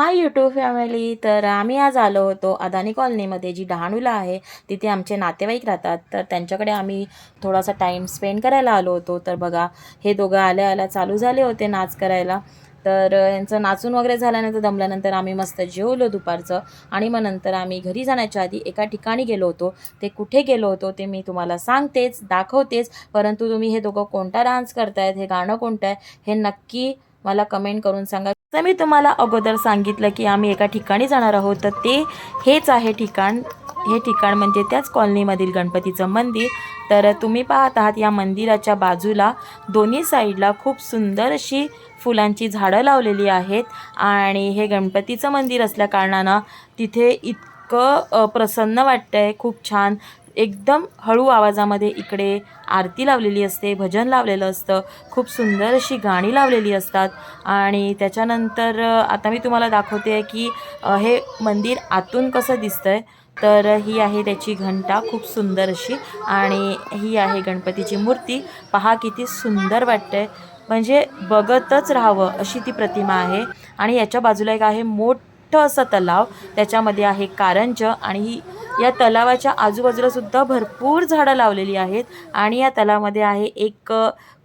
Hi YouTube family तर आम्ही आज आलो होतो अदानी कॉलनीमध्ये जी डहाणूला आहे. तिथे आमचे नातेवाईक राहतात. तर त्यांच्याकडे आम्ही थोडासा टाईम स्पेंड करायला आलो होतो. तर बघा हे दोघं आल्या आल्या चालू झाले होते नाच करायला. तर यांचं नाचून वगैरे झाल्यानंतर दमल्यानंतर आम्ही मस्त जेवलो दुपारचं. आणि मग नंतर आम्ही घरी जाण्याच्या आधी एका ठिकाणी गेलो होतो. ते कुठे गेलो होतो ते मी तुम्हाला सांगतेच दाखवतेच. परंतु तुम्ही हे दोघं कोणता डान्स करतायत हे गाणं कोणतं आहे हे नक्की मला कमेंट करून सांगा. तर मी तुम्हाला अगोदर सांगितलं की आम्ही एका ठिकाणी जाणार आहोत. तर ते हेच आहे ठिकाण. हे ठिकाण म्हणजे त्याच कॉलनीमधील गणपतीचं मंदिर. तर तुम्ही पाहत आहात या मंदिराच्या बाजूला दोन्ही साईडला खूप सुंदर अशी फुलांची झाडं लावलेली आहेत आणि हे गणपतीचं मंदिर असल्याकारणानं तिथे इतकं प्रसन्न वाटतं आहे खूप छान एकदम हळू आवाजामध्ये इकडे आरती लावलेली असते भजन लावलेलं असतं खूप सुंदर अशी गाणी लावलेली असतात. आणि त्याच्यानंतर आता मी तुम्हाला दाखवते की हे मंदिर आतून कसं दिसतं आहे तर ही आहे त्याची घंटा खूप सुंदर अशी. आणि ही आहे गणपतीची मूर्ती. पहा किती सुंदर वाटते म्हणजे बघतच राहावं अशी ती प्रतिमा आहे. आणि याच्या बाजूला एक आहे मोठ असं तलाव त्याच्यामध्ये आहे कारंज आणि ही या तलावाच्या आजूबाजूला सुद्धा भरपूर झाडं लावलेली आहेत आणि या तलावामध्ये आहे एक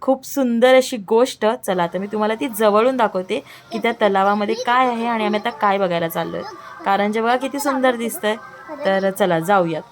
खूप सुंदर अशी गोष्ट. चला तर मी तुम्हाला ती जवळून दाखवते की त्या तलावामध्ये काय आहे आणि आम्ही आता काय बघायला चाललो आहे कारंज बघा किती सुंदर दिसतंय. तर चला जाऊयात.